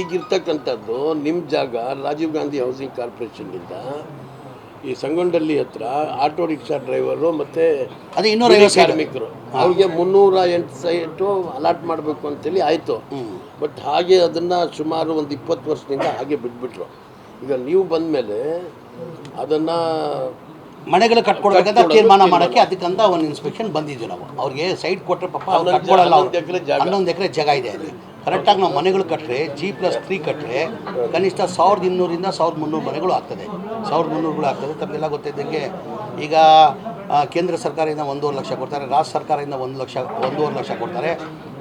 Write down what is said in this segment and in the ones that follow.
ಈಗಿರ್ತಕ್ಕಂಥದ್ದು ನಿಮ್ಮ ಜಾಗ ರಾಜೀವ್ ಗಾಂಧಿ ಹೌಸಿಂಗ್ ಕಾರ್ಪೊರೇಷನ್ನಿಂದ ಈ ಸಂಗೊಂಡಲ್ಲಿ ಹತ್ರ ಆಟೋ ರಿಕ್ಷಾ ಡ್ರೈವರು ಮತ್ತು ಅದೇ ಇನ್ನೂರ. ಕಾರ್ಮಿಕರು. ಅವ್ರಿಗೆ ಮುನ್ನೂರ ಎಂಟು ಸೈಟು ಅಲಾಟ್ ಮಾಡಬೇಕು ಅಂತೇಳಿ ಆಯಿತು. ಬಟ್ ಹಾಗೆ ಅದನ್ನು ಸುಮಾರು ಒಂದು ಇಪ್ಪತ್ತು ವರ್ಷದಿಂದ ಹಾಗೆ ಬಿಟ್ಬಿಟ್ರು. ಈಗ ನೀವು ಬಂದ ಮೇಲೆ ಅದನ್ನು ಮನೆಗಳು ಕಟ್ಕೊಡ್ಬೇಕಂತ ತೀರ್ಮಾನ ಮಾಡೋಕ್ಕೆ ಅದಕ್ಕಂತ ಒಂದು ಇನ್ಸ್ಪೆಕ್ಷನ್ ಬಂದಿದ್ವಿ ನಾವು. ಅವ್ರಿಗೆ ಸೈಟ್ ಕೊಟ್ಟರೆ ಪಾಪ ಅವ್ರು ಕಟ್ಕೊಡಲ್ಲ ಹನ್ನೊಂದು ಎಕರೆ ಜಾಗ. ಇದೆ ಅಲ್ಲಿ. ಕರೆಕ್ಟಾಗಿ ನಾವು ಮನೆಗಳು ಕಟ್ಟರೆ ಜಿ ಪ್ಲಸ್ ತ್ರೀ ಕಟ್ಟರೆ ಕನಿಷ್ಠ ಸಾವಿರದ ಇನ್ನೂರಿಂದ ಸಾವಿರದ ಮುನ್ನೂರು ಮನೆಗಳು ಆಗ್ತದೆ. ಸಾವಿರದ ಮುನ್ನೂರುಗಳು ಆಗ್ತದೆ. ತಮಗೆಲ್ಲ ಗೊತ್ತಿದ್ದಂಗೆ ಈಗ ಕೇಂದ್ರ ಸರ್ಕಾರದಿಂದ ಒಂದೂವರೆ ಲಕ್ಷ ಕೊಡ್ತಾರೆ ರಾಜ್ಯ ಸರ್ಕಾರದಿಂದ ಒಂದು ಲಕ್ಷ ಒಂದೂವರೆ ಲಕ್ಷ ಕೊಡ್ತಾರೆ.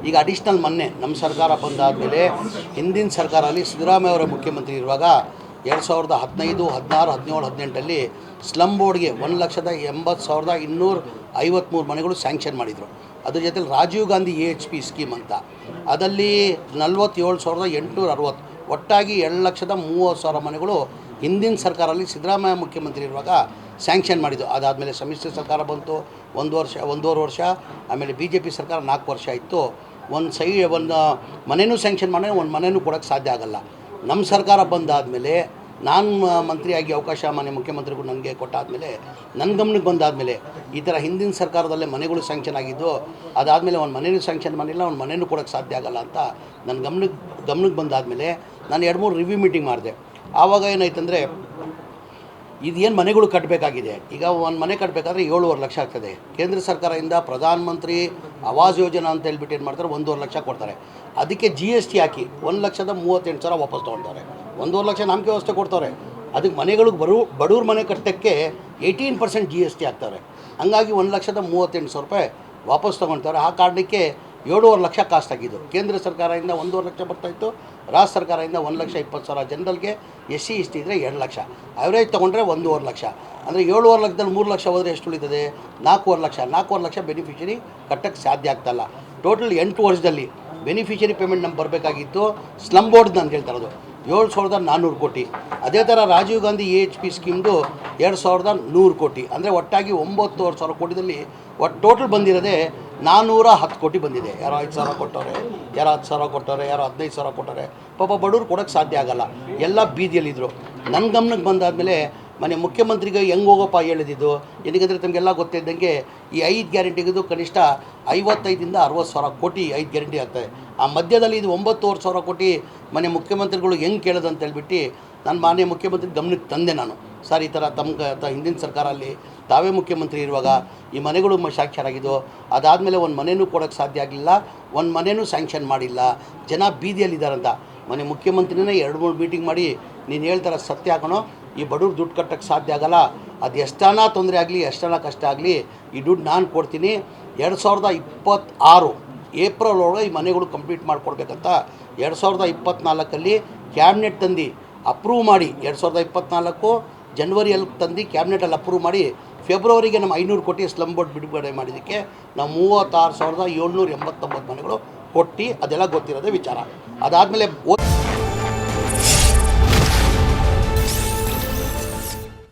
ಈಗ ಅಡಿಷ್ನಲ್ ಮೊನ್ನೆ ನಮ್ಮ ಸರ್ಕಾರ ಬಂದಾದಮೇಲೆ ಹಿಂದಿನ ಸರ್ಕಾರದಲ್ಲಿ ಸಿದ್ದರಾಮಯ್ಯ ಅವರ ಮುಖ್ಯಮಂತ್ರಿ ಇರುವಾಗ ಎರಡು ಸಾವಿರದ ಹದಿನೈದು, ಹದಿನಾರು, ಹದಿನೇಳು, ಹದಿನೆಂಟಲ್ಲಿ ಸ್ಲಮ್ ಬೋರ್ಡ್ಗೆ ಒಂದು ಲಕ್ಷದ ಎಂಬತ್ತು ಸಾವಿರದ ಇನ್ನೂರ ಐವತ್ತ್ಮೂರು ಮನೆಗಳು ಸ್ಯಾಂಕ್ಷನ್ ಮಾಡಿದರು. ಅದ್ರ ಜೊತೆಲಿ Rajiv Gandhi A H P scheme ಅಂತ. ಅದರಲ್ಲಿ ನಲ್ವತ್ತೇಳು ಸಾವಿರದ ಎಂಟುನೂರ ಅರವತ್ತು, ಒಟ್ಟಾಗಿ ಎರಡು ಲಕ್ಷದ ಮೂವತ್ತು ಸಾವಿರ ಮನೆಗಳು ಹಿಂದಿನ ಸರ್ಕಾರದಲ್ಲಿ ಸಿದ್ದರಾಮಯ್ಯ ಮುಖ್ಯಮಂತ್ರಿ ಇರುವಾಗ ಸ್ಯಾಂಕ್ಷನ್ ಮಾಡಿದ್ದು. ಅದಾದಮೇಲೆ ಸಮ್ಮಿಶ್ರ ಸರ್ಕಾರ ಬಂತು, ಒಂದು ವರ್ಷ, ಒಂದೂವರೆ ವರ್ಷ, ಆಮೇಲೆ ಬಿ ಜೆ ಪಿ ಸರ್ಕಾರ ನಾಲ್ಕು ವರ್ಷ ಇತ್ತು ಒಂದು ಸೈ, ಒಂದು ಮನೆಯೂ ಸ್ಯಾಂಕ್ಷನ್ ಮಾಡಿ, ಒಂದು ಮನೆಯೂ ಕೊಡೋಕ್ಕೆ ಸಾಧ್ಯ ಆಗಲ್ಲ. ನಮ್ಮ ಸರ್ಕಾರ ಬಂದಾದಮೇಲೆ ನಾನು ಮಂತ್ರಿಯಾಗಿ ಅವಕಾಶ ಮಾನ್ಯ ಮುಖ್ಯಮಂತ್ರಿಗಳು ನನಗೆ ಕೊಟ್ಟಾದಮೇಲೆ ನನ್ನ ಗಮನಕ್ಕೆ ಬಂದಾದಮೇಲೆ ಈ ಥರ ಹಿಂದಿನ ಸರ್ಕಾರದಲ್ಲೇ ಮನೆಗಳು ಸ್ಯಾಂಕ್ಷನ್ ಆಗಿದ್ದು, ಅದಾದಮೇಲೆ ಒಂದು ಮನೆಯೂ ಸ್ಯಾಂಕ್ಷನ್ ಮಾಡಿಲ್ಲ ಒಂದು ಮನೆಯೂ ಕೊಡೋಕ್ಕೆ ಸಾಧ್ಯ ಆಗಲ್ಲ ಅಂತ ನನ್ನ ಗಮನಕ್ಕೆ ಗಮನಕ್ಕೆ ಬಂದಾದಮೇಲೆ ನಾನು ಎರಡು ಮೂರು ರಿವ್ಯೂ ಮೀಟಿಂಗ್ ಮಾಡಿದೆ. ಆವಾಗ ಏನಾಯ್ತಂದರೆ ಇದೇನು ಮನೆಗಳು ಕಟ್ಟಬೇಕಾಗಿದೆ ಈಗ ಒಂದು ಮನೆ ಕಟ್ಟಬೇಕಾದ್ರೆ ಏಳುವರೆ ಲಕ್ಷ ಆಗ್ತದೆ. ಕೇಂದ್ರ ಸರ್ಕಾರದಿಂದ ಪ್ರಧಾನ ಮಂತ್ರಿ ಆವಾಸ್ ಯೋಜನಾ ಅಂತ ಹೇಳ್ಬಿಟ್ಟು ಏನು ಮಾಡ್ತಾರೆ? ಒಂದೂವರೆ ಲಕ್ಷ ಕೊಡ್ತಾರೆ. ಅದಕ್ಕೆ ಜಿ ಎಸ್ ಟಿ ಹಾಕಿ ಒಂದು ಲಕ್ಷದ ಮೂವತ್ತೆಂಟು ಸಾವಿರ ವಾಪಸ್ ತೊಗೊಳ್ತಾರೆ ಒಂದೂವರೆ ಲಕ್ಷ ನಂಬಿಕೆ ವ್ಯವಸ್ಥೆ ಕೊಡ್ತಾರೆ ಅದಕ್ಕೆ ಮನೆಗಳಿಗೆ ಬರು, ಬಡವ್ರ ಮನೆ ಕಟ್ಟೋಕ್ಕೆ eighteen percent G S T ಹಾಕ್ತಾರೆ ಹಂಗಾಗಿ ಒಂದು ಲಕ್ಷದ ಮೂವತ್ತೆಂಟು ಸಾವಿರ ರೂಪಾಯಿ ವಾಪಸ್ ತೊಗೊಳ್ತಾರೆ ಆ ಕಾರಣಕ್ಕೆ ಏಳುವರೆ ಲಕ್ಷ ಕಾಸ್ಟ್ ಆಗಿದ್ದು ಕೇಂದ್ರ ಸರ್ಕಾರದಿಂದ ಒಂದೂವರೆ ಲಕ್ಷ ಬರ್ತಾಯಿತ್ತು ರಾಜ್ಯ ಸರ್ಕಾರದಿಂದ ಒಂದು ಲಕ್ಷ ಇಪ್ಪತ್ತು ಸಾವಿರ ಜನರಲ್ಗೆ ಎಸ್ ಸಿ, ಎಸ್ ಇದ್ದರೆ ಎರಡು ಲಕ್ಷ. ಅವರೇಜ್ ತೊಗೊಂಡ್ರೆ ಒಂದೂವರೆ ಲಕ್ಷ. ಅಂದರೆ ಏಳುವರೆ ಲಕ್ಷದಲ್ಲಿ ಮೂರು ಲಕ್ಷ ಹೋದರೆ ಎಷ್ಟು ಉಳಿತದೆ? ನಾಲ್ಕೂವರೆ ಲಕ್ಷ. ನಾಲ್ಕೂವರೆ ಲಕ್ಷ ಬೆನಿಫಿಷರಿ ಕಟ್ಟಕ್ಕೆ ಸಾಧ್ಯ ಆಗ್ತಾಯಿಲ್ಲ ಟೋಟಲ್ ಎಂಟು ವರ್ಷದಲ್ಲಿ ಬೆನಿಫಿಷರಿ ಪೇಮೆಂಟ್ ನಮ್ಗೆ ಬರಬೇಕಾಗಿತ್ತು. ಸ್ಲಮ್ ಬೋರ್ಡ್ ನಾನು ಹೇಳ್ತಾ ಇರೋದು ಏಳು ಸಾವಿರದ ನಾನ್ನೂರು ಕೋಟಿ. ಅದೇ ಥರ Rajiv Gandhi A H P ಸ್ಕೀಮ್ದು ಎರಡು ಸಾವಿರದ ನೂರು ಕೋಟಿ. ಅಂದರೆ ಒಟ್ಟಾಗಿ ಒಂಬತ್ತುವರೆ ಸಾವಿರ ಕೋಟಿದಲ್ಲಿ ಒಟ್ಟು ಟೋಟಲ್ ಬಂದಿರೋದೇ ನಾನ್ನೂರ ಹತ್ತು ಕೋಟಿ ಬಂದಿದೆ. ಯಾರೋ ಐದು ಸಾವಿರ ಕೊಟ್ಟವ್ರೆ, ಯಾರೋ ಹತ್ತು ಸಾವಿರ ಕೊಟ್ಟವ್ರೆ, ಯಾರೋ ಹದಿನೈದು ಸಾವಿರ ಕೊಟ್ಟವ್ರೆ. ಪಾಪ ಬಡವ್ರು ಕೊಡೋಕ್ಕೆ ಸಾಧ್ಯ ಆಗಲ್ಲ. ಎಲ್ಲ ಬೀದಿಯಲ್ಲಿದ್ದರು ನನ್ನ ಗಮನಕ್ಕೆ ಬಂದಾದಮೇಲೆ ಮನೆ ಮುಖ್ಯಮಂತ್ರಿಗೆ ಹೆಂಗೆ ಹೋಗೋಪ್ಪ ಹೇಳಿದ್ದು? ಏನಕ್ಕೆ ತಮಗೆಲ್ಲ ಗೊತ್ತಿದ್ದಂಗೆ ಈ ಐದು ಗ್ಯಾರಂಟಿಗಿದು ಕನಿಷ್ಠ ಐವತ್ತೈದಿಂದ ಅರವತ್ತು ಸಾವಿರ ಕೋಟಿ ಐದು ಗ್ಯಾರಂಟಿ ಆಗ್ತದೆ. ಆ ಮಧ್ಯದಲ್ಲಿ ಇದು ಒಂಬತ್ತುವರೆ ಸಾವಿರ ಕೋಟಿ ಮನೆ ಮುಖ್ಯಮಂತ್ರಿಗಳು ಹೆಂಗೆ ಕೇಳೋದು ಹೇಳ್ಬಿಟ್ಟು ನಾನು ಮಾನ್ಯ ಮುಖ್ಯಮಂತ್ರಿ ಗಮನಕ್ಕೆ ತಂದೆ ನಾನು. ಸರ್, ಈ ಥರ ತಮ್ಮ ಹಿಂದಿನ ಸರ್ಕಾರಲ್ಲಿ ತಾವೇ ಮುಖ್ಯಮಂತ್ರಿ ಇರುವಾಗ ಈ ಮನೆಗಳು ಆಗಿದ್ದು, ಅದಾದಮೇಲೆ ಒಂದು ಮನೆಯೂ ಕೊಡೋಕ್ಕೆ ಸಾಧ್ಯ ಆಗಲಿಲ್ಲ, ಒಂದು ಮನೆಯೂ ಸ್ಯಾಂಕ್ಷನ್ ಮಾಡಿಲ್ಲ, ಜನ ಬೀದಿಯಲ್ಲಿದ್ದಾರಂತ. ಮನೆ ಮುಖ್ಯಮಂತ್ರಿನೇ ಎರಡು ಮೂರು ಮೀಟಿಂಗ್ ಮಾಡಿ, ನೀನು ಹೇಳ್ತಾರೆ ಸತ್ಯ ಹಾಕೋಣ ಈ ಬಡವ್ರು ದುಡ್ಡು ಕಟ್ಟಕ್ಕೆ ಸಾಧ್ಯ ಆಗಲ್ಲ, ಅದು ಎಷ್ಟಾನ ತೊಂದರೆ ಆಗಲಿ, ಎಷ್ಟಾನ ಕಷ್ಟ ಆಗಲಿ, ಈ ದುಡ್ಡು ನಾನು ಕೊಡ್ತೀನಿ, ಎರಡು ಸಾವಿರದ ಇಪ್ಪತ್ತಾರು ಏಪ್ರಿಲ್ ಒಳಗೆ ಈ ಮನೆಗಳು ಕಂಪ್ಲೀಟ್ ಮಾಡಿಕೊಡ್ಬೇಕಂತ ಎರಡು ಸಾವಿರದ ಇಪ್ಪತ್ತ್ನಾಲ್ಕಲ್ಲಿ ಕ್ಯಾಬಿನೆಟ್ ತಂದು ಅಪ್ರೂವ್ ಮಾಡಿ, ಎರಡು ಸಾವಿರದ ಇಪ್ಪತ್ತ್ನಾಲ್ಕು ಜನ್ವರಿಯಲ್ಲಿ ತಂದು ಕ್ಯಾಬಿನೆಟಲ್ಲಿ ಅಪ್ರೂವ್ ಮಾಡಿ ಫೆಬ್ರವರಿಗೆ ನಮ್ಮ ಐನೂರು ಕೋಟಿ ಸ್ಲಮ್ ಬೋರ್ಡ್ ಬಿಡುಗಡೆ ಮಾಡಿದ್ದಕ್ಕೆ ನಾವು ಮೂವತ್ತಾರು ಸಾವಿರದ ಏಳ್ನೂರ ಎಂಬತ್ತೊಂಬತ್ತು ಮನೆಗಳು ಕೊಟ್ಟು ಅದೆಲ್ಲ ಗೊತ್ತಿರೋದೇ ವಿಚಾರ. ಅದಾದಮೇಲೆ